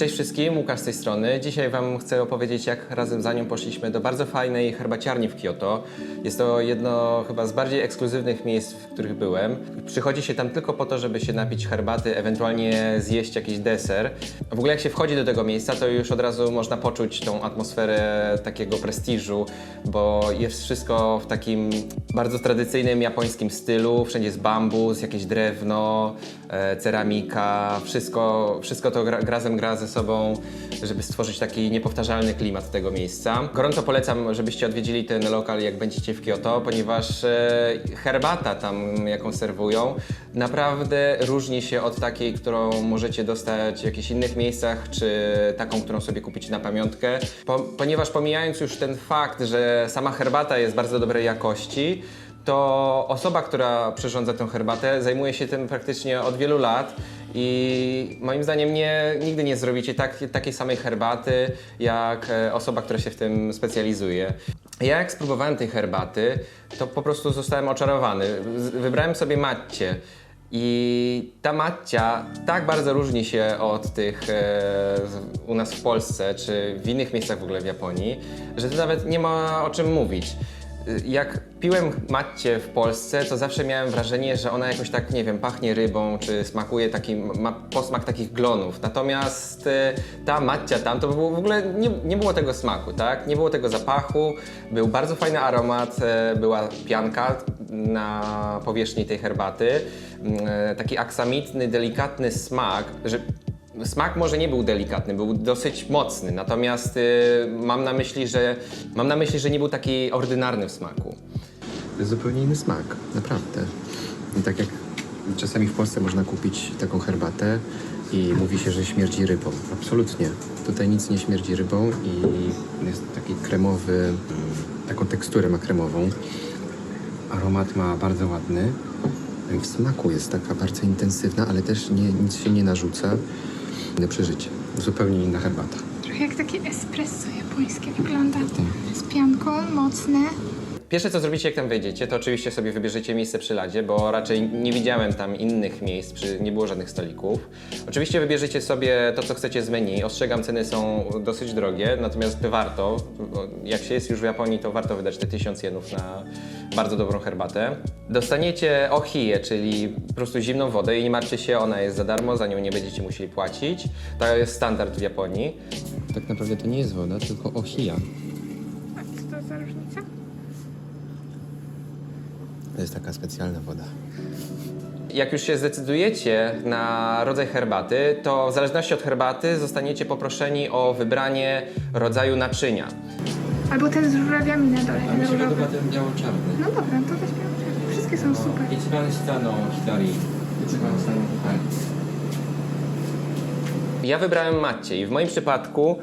Cześć wszystkim, Łukasz z tej strony. Dzisiaj Wam chcę opowiedzieć, jak razem z Anią poszliśmy do bardzo fajnej herbaciarni w Kyoto. Jest to jedno chyba z bardziej ekskluzywnych miejsc, w których byłem. Przychodzi się tam tylko po to, żeby się napić herbaty, ewentualnie zjeść jakiś deser. W ogóle jak się wchodzi do tego miejsca, to już od razu można poczuć tą atmosferę takiego prestiżu, bo jest wszystko w takim bardzo tradycyjnym japońskim stylu. Wszędzie jest bambus, jakieś drewno, e, ceramika, wszystko, wszystko to gra, razem gra ze sobą, żeby stworzyć taki niepowtarzalny klimat tego miejsca. Gorąco polecam, żebyście odwiedzili ten lokal, jak będziecie w Kyoto, ponieważ e, herbata tam, jaką serwują, naprawdę różni się od takiej, którą możecie dostać w jakichś innych miejscach, czy taką, którą sobie kupicie na pamiątkę. Po, ponieważ pomijając już ten fakt, że sama herbata jest bardzo dobrej jakości, to osoba, która przyrządza tę herbatę, zajmuje się tym praktycznie od wielu lat i moim zdaniem nie, nigdy nie zrobicie tak, takiej samej herbaty jak e, osoba, która się w tym specjalizuje. Ja jak spróbowałem tej herbaty, to po prostu zostałem oczarowany. Wybrałem sobie matcie. I ta matcia tak bardzo różni się od tych e, u nas w Polsce, czy w innych miejscach w ogóle w Japonii, że to nawet nie ma o czym mówić. Y, Jak piłem matcie w Polsce, to zawsze miałem wrażenie, że ona jakoś tak, nie wiem, pachnie rybą, czy smakuje taki, ma posmak takich glonów. Natomiast y, ta matcia tam, to było w ogóle nie, nie było tego smaku, tak? Nie było tego zapachu, był bardzo fajny aromat, e, była pianka na powierzchni tej herbaty, mm, taki aksamitny, delikatny smak, że Smak może nie był delikatny, był dosyć mocny, natomiast y, mam, na myśli, że, mam na myśli, że nie był taki ordynarny w smaku. To jest zupełnie inny smak, naprawdę. I tak jak czasami w Polsce można kupić taką herbatę i mówi się, że śmierdzi rybą. Absolutnie. Tutaj nic nie śmierdzi rybą i jest taki kremowy, mm, taką teksturę ma kremową. Aromat ma bardzo ładny. W smaku jest taka bardzo intensywna, ale też nie, nic się nie narzuca. Inne przeżycie. Zupełnie inna herbata. Trochę jak takie espresso japońskie wygląda. Z pianką, mocne. Pierwsze co zrobicie jak tam wejdziecie, to oczywiście sobie wybierzecie miejsce przy ladzie, bo raczej nie widziałem tam innych miejsc, przy, nie było żadnych stolików. Oczywiście wybierzecie sobie to co chcecie z menu, ostrzegam ceny są dosyć drogie, natomiast warto, jak się jest już w Japonii to warto wydać te 1000 jenów na bardzo dobrą herbatę. Dostaniecie ohiye, czyli po prostu zimną wodę i nie martwcie się, ona jest za darmo, za nią nie będziecie musieli płacić. To jest standard w Japonii. Tak naprawdę to nie jest woda, tylko ohia. A co to za różnica? To jest taka specjalna woda. Jak już się zdecydujecie na rodzaj herbaty, to w zależności od herbaty zostaniecie poproszeni o wybranie rodzaju naczynia. Albo ten z żurawiami na dole, ten różowy. ten biało-czarny. No dobra, to weźmiemy. Wszystkie są super. Ichiban staną hitari. Ichiban staną hitari. Ja wybrałem Macie i w moim przypadku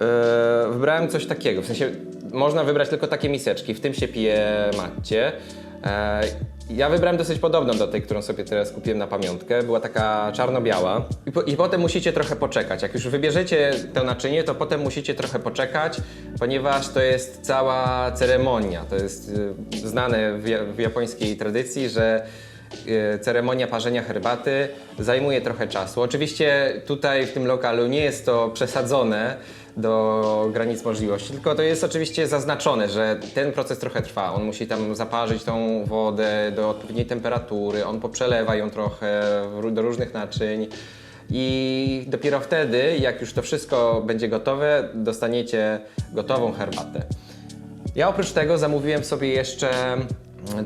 e, wybrałem coś takiego. W sensie można wybrać tylko takie miseczki, w tym się pije Macie. E, ja wybrałem dosyć podobną do tej, którą sobie teraz kupiłem na pamiątkę. Była taka czarno-biała. I, po, I potem musicie trochę poczekać. Jak już wybierzecie to naczynie, to potem musicie trochę poczekać, ponieważ to jest cała ceremonia. To jest e, znane w, w japońskiej tradycji, że e, ceremonia parzenia herbaty zajmuje trochę czasu. Oczywiście tutaj w tym lokalu nie jest to przesadzone do granic możliwości, tylko to jest oczywiście zaznaczone, że ten proces trochę trwa. On musi tam zaparzyć tą wodę do odpowiedniej temperatury, on poprzelewa ją trochę do różnych naczyń. I dopiero wtedy, jak już to wszystko będzie gotowe, dostaniecie gotową herbatę. Ja oprócz tego zamówiłem sobie jeszcze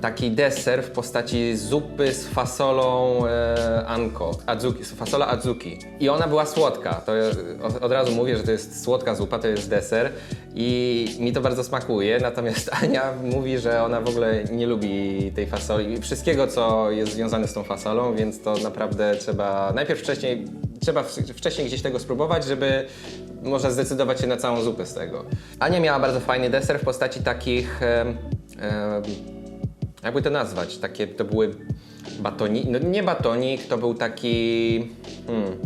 taki deser w postaci zupy z fasolą e, anko, adzuki, fasola adzuki. I ona była słodka. To e, od, od razu mówię, że to jest słodka zupa, to jest deser i mi to bardzo smakuje. Natomiast Ania mówi, że ona w ogóle nie lubi tej fasoli, wszystkiego co jest związane z tą fasolą, więc to naprawdę trzeba najpierw wcześniej, trzeba wcześniej gdzieś tego spróbować, żeby można zdecydować się na całą zupę z tego. Ania miała bardzo fajny deser w postaci takich, em, em, jakby to nazwać, takie to były batonik, no nie batonik, to był taki, hmm,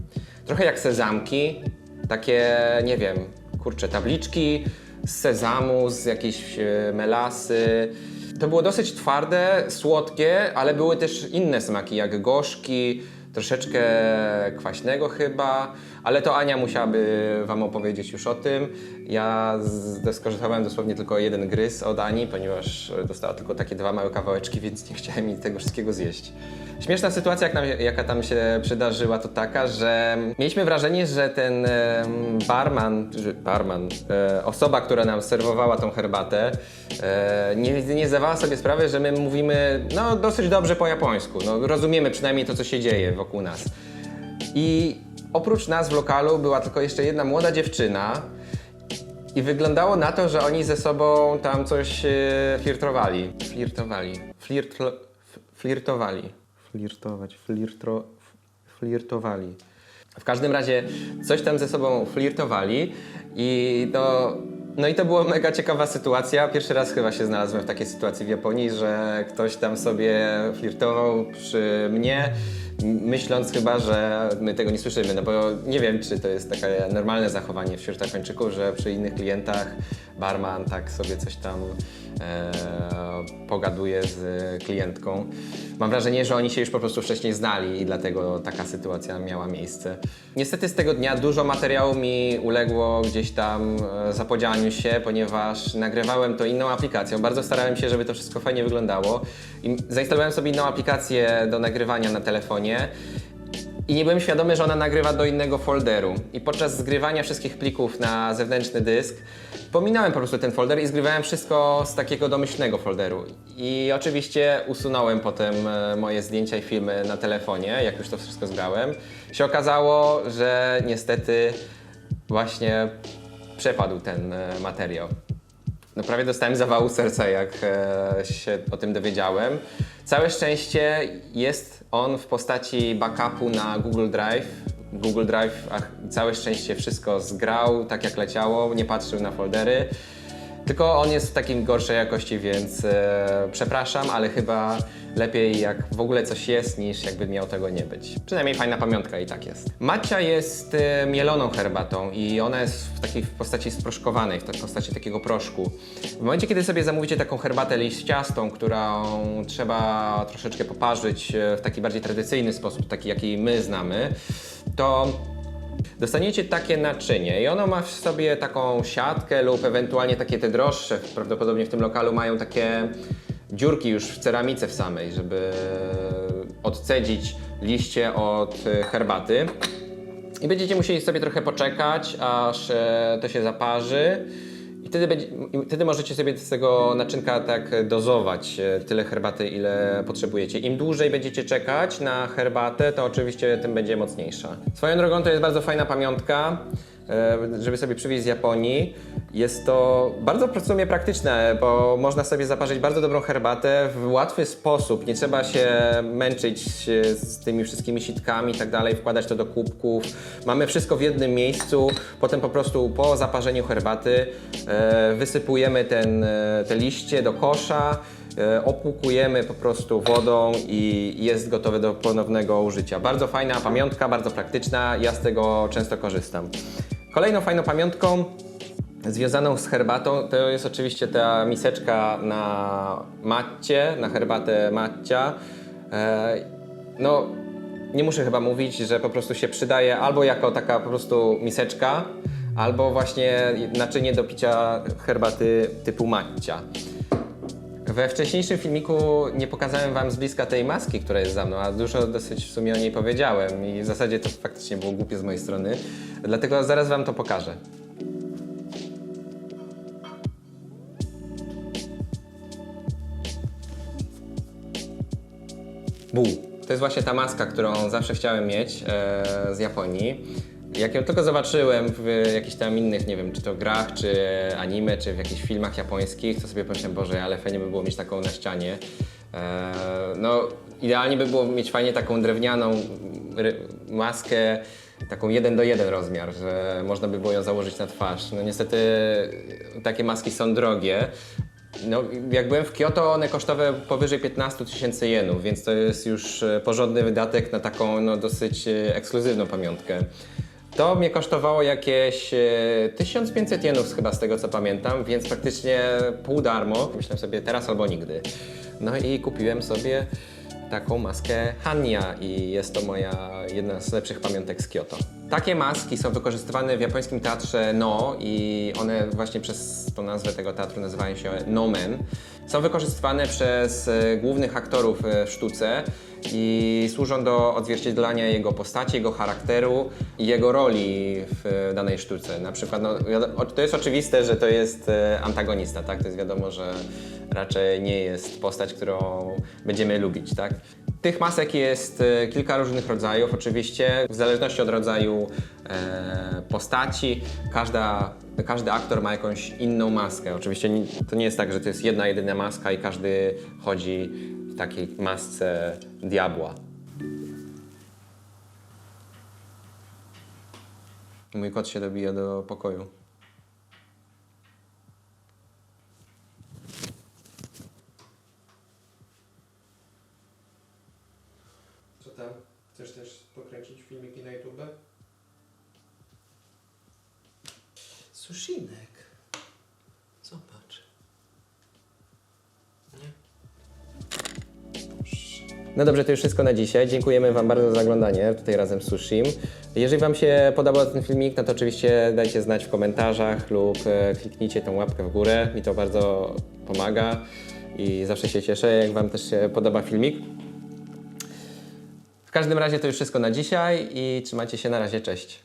trochę jak sezamki, takie, nie wiem, kurczę, tabliczki z sezamu, z jakiejś e, melasy. To było dosyć twarde, słodkie, ale były też inne smaki, jak gorzki, troszeczkę kwaśnego chyba, ale to Ania musiałaby Wam opowiedzieć już o tym. Ja skorzystałem dosłownie tylko jeden gryz od Ani, ponieważ dostała tylko takie dwa małe kawałeczki, więc nie chciałem jej tego wszystkiego zjeść. Śmieszna sytuacja, jak nam, jaka tam się przydarzyła, to taka, że mieliśmy wrażenie, że ten barman, barman, e, osoba, która nam serwowała tą herbatę, e, nie, nie zdawała sobie sprawy, że my mówimy no, dosyć dobrze po japońsku. No, rozumiemy przynajmniej to, co się dzieje wokół nas. I oprócz nas w lokalu była tylko jeszcze jedna młoda dziewczyna. I wyglądało na to, że oni ze sobą tam coś e, flirtowali. Flirtowali. Flirtlo, f- flirtowali. Flirtować. Flirtro, flirtowali. W każdym razie coś tam ze sobą flirtowali i to... No i to była mega ciekawa sytuacja. Pierwszy raz chyba się znalazłem w takiej sytuacji w Japonii, że ktoś tam sobie flirtował przy mnie, myśląc chyba, że my tego nie słyszymy, no bo nie wiem, czy to jest takie normalne zachowanie wśród Japończyków, że przy innych klientach barman tak sobie coś tam e, pogaduje z klientką. Mam wrażenie, że oni się już po prostu wcześniej znali i dlatego taka sytuacja miała miejsce. Niestety z tego dnia dużo materiału mi uległo gdzieś tam e, zapodziałaniu się, ponieważ nagrywałem to inną aplikacją. Bardzo starałem się, żeby to wszystko fajnie wyglądało. I zainstalowałem sobie inną aplikację do nagrywania na telefonie. I nie byłem świadomy, że ona nagrywa do innego folderu. I podczas zgrywania wszystkich plików na zewnętrzny dysk, pominąłem po prostu ten folder i zgrywałem wszystko z takiego domyślnego folderu. I oczywiście usunąłem potem e, moje zdjęcia i filmy na telefonie, jak już to wszystko zgrałem. Się okazało, że niestety właśnie przepadł ten e, materiał. No prawie dostałem zawału serca, jak e, się o tym dowiedziałem. Całe szczęście jest on w postaci backupu na Google Drive. Google Drive ach, całe szczęście wszystko zgrał tak jak leciało, nie patrzył na foldery. Tylko on jest w takim gorszej jakości, więc e, przepraszam, ale chyba lepiej jak w ogóle coś jest, niż jakby miał tego nie być. Przynajmniej fajna pamiątka i tak jest. Macia jest e, mieloną herbatą i ona jest w takiej w postaci sproszkowanej, w postaci takiego proszku. W momencie, kiedy sobie zamówicie taką herbatę liściastą, którą trzeba troszeczkę poparzyć e, w taki bardziej tradycyjny sposób, taki jaki my znamy, to Dostaniecie takie naczynie i ono ma w sobie taką siatkę lub ewentualnie takie te droższe, prawdopodobnie w tym lokalu mają takie dziurki już w ceramice w samej, żeby odcedzić liście od herbaty. I będziecie musieli sobie trochę poczekać, aż e, to się zaparzy. I wtedy, będzie, wtedy możecie sobie z tego naczynka tak dozować e, tyle herbaty, ile potrzebujecie. Im dłużej będziecie czekać na herbatę, to oczywiście tym będzie mocniejsza. Swoją drogą to jest bardzo fajna pamiątka, żeby sobie przywieźć z Japonii. Jest to bardzo w sumie praktyczne, bo można sobie zaparzyć bardzo dobrą herbatę w łatwy sposób. Nie trzeba się męczyć e, z tymi wszystkimi sitkami i tak dalej, wkładać to do kubków. Mamy wszystko w jednym miejscu. Potem po prostu po zaparzeniu herbaty e, wysypujemy ten, e, te liście do kosza, e, opłukujemy po prostu wodą i jest gotowe do ponownego użycia. Bardzo fajna pamiątka, bardzo praktyczna. Ja z tego często korzystam. Kolejną fajną pamiątką Związaną z herbatą to jest oczywiście ta miseczka na matcie, na herbatę matcia. E, no, nie muszę chyba mówić, że po prostu się przydaje albo jako taka po prostu miseczka, albo właśnie naczynie do picia herbaty typu matcia. We wcześniejszym filmiku nie pokazałem wam z bliska tej maski, która jest za mną, a dużo dosyć w sumie o niej powiedziałem i w zasadzie to faktycznie było głupie z mojej strony, dlatego zaraz wam to pokażę. Bu. To jest właśnie ta maska, którą zawsze chciałem mieć e, z Japonii. Jak ją tylko zobaczyłem w jakichś tam innych, nie wiem, czy to grach, czy anime, czy w jakichś filmach japońskich, to sobie pomyślałem, Boże, ale fajnie by było mieć taką na ścianie. E, no, idealnie by było mieć fajnie taką drewnianą maskę, taką jeden do jeden rozmiar, że można by było ją założyć na twarz. No niestety takie maski są drogie. No, jak byłem w Kyoto, one kosztowały powyżej 15 tysięcy jenów, więc to jest już e, porządny wydatek na taką no, dosyć e, ekskluzywną pamiątkę. To mnie kosztowało jakieś e, 1500 jenów chyba z tego co pamiętam, więc praktycznie pół darmo. Myślałem sobie teraz albo nigdy. No i kupiłem sobie taką maskę Hania i jest to moja jedna z lepszych pamiątek z Kyoto. Takie maski są wykorzystywane w japońskim teatrze No i one właśnie przez tą nazwę tego teatru nazywają się Nomen. Są wykorzystywane przez e, głównych aktorów e, w sztuce i służą do odzwierciedlania jego postaci, jego charakteru i jego roli w danej sztuce. Na przykład, no, to jest oczywiste, że to jest e, antagonista, tak? To jest wiadomo, że raczej nie jest postać, którą będziemy lubić, tak? Tych masek jest e, kilka różnych rodzajów, oczywiście, w zależności od rodzaju e, postaci. Każda, każdy aktor ma jakąś inną maskę. Oczywiście to nie jest tak, że to jest jedna, jedyna maska i każdy chodzi w takiej masce diabła. Mój kot się dobija do pokoju. Co tam? Chcesz też pokręcić filmiki na YouTube? Sushinek. Zobacz. No dobrze, to już wszystko na dzisiaj. Dziękujemy Wam bardzo za oglądanie tutaj razem z Sushim. Jeżeli Wam się podobał ten filmik, no to oczywiście dajcie znać w komentarzach lub e, kliknijcie tą łapkę w górę. Mi to bardzo pomaga i zawsze się cieszę, jak Wam też się podoba filmik. W każdym razie to już wszystko na dzisiaj i trzymajcie się na razie, cześć.